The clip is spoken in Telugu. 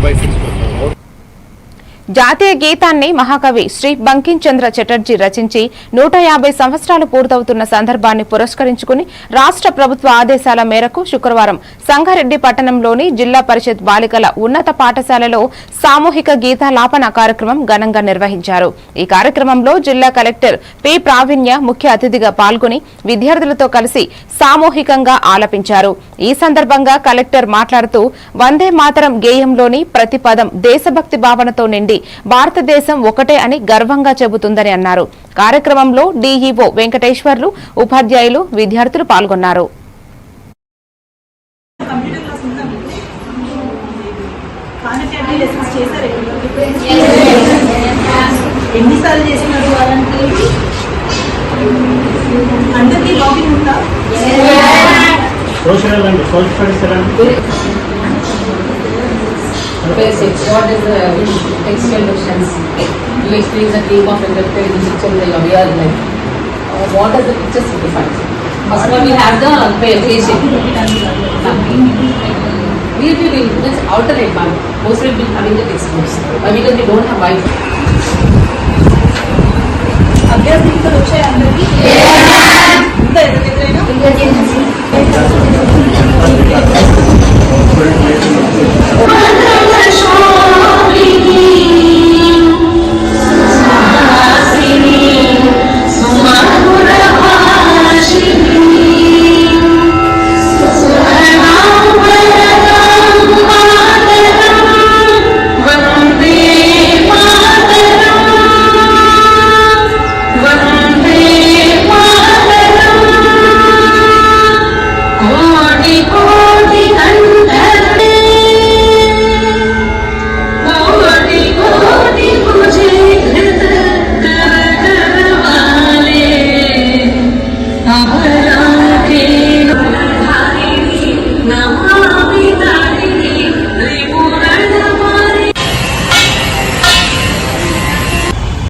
by Facebook. జాతీయ గీతాన్ని మహాకవి శ్రీ బంకించంద్ర చటర్జీ రచించి నూట యాభై సంవత్సరాలు పూర్తవుతున్న సందర్భాన్ని పురస్కరించుకుని రాష్ట్ర ప్రభుత్వ ఆదేశాల మేరకు శుక్రవారం సంగారెడ్డి పట్టణంలోని జిల్లా పరిషత్ బాలికల ఉన్నత పాఠశాలలో సామూహిక గీతాలాపన కార్యక్రమం ఘనంగా నిర్వహించారు. ఈ కార్యక్రమంలో జిల్లా కలెక్టర్ పి ప్రావీణ్య ముఖ్య అతిథిగా పాల్గొని విద్యార్థులతో కలిసి సామూహికంగా ఆలపించారు. ఈ సందర్భంగా కలెక్టర్ మాట్లాడుతూ వందే మాతరం గేయంలోని ప్రతి పదం దేశభక్తి భావనతో నిండి భారతదేశం ఒకటే అని గర్వంగా చెబుతుందని అన్నారు. కార్యక్రమంలో డీఈఓ వెంకటేశ్వర్లు ఉపాధ్యాయులు విద్యార్థులు పాల్గొన్నారు. ఎన్నిసార్లు చేసినారు అందరికీ లాగిన్ ఉందా? సోషల్ సోషల్ స్టడీస్ ఎలా? అండి? Basics. What is the textual difference? You explain the theme of interpreting the picture in the real life. Uh, what does the picture signify? First of all, we have the basic. We will be, that's alternate one. Most will be having the textbooks. But because we don't have Wi-Fi. అభ్యాసకులు వచ్చాయి అందరికీ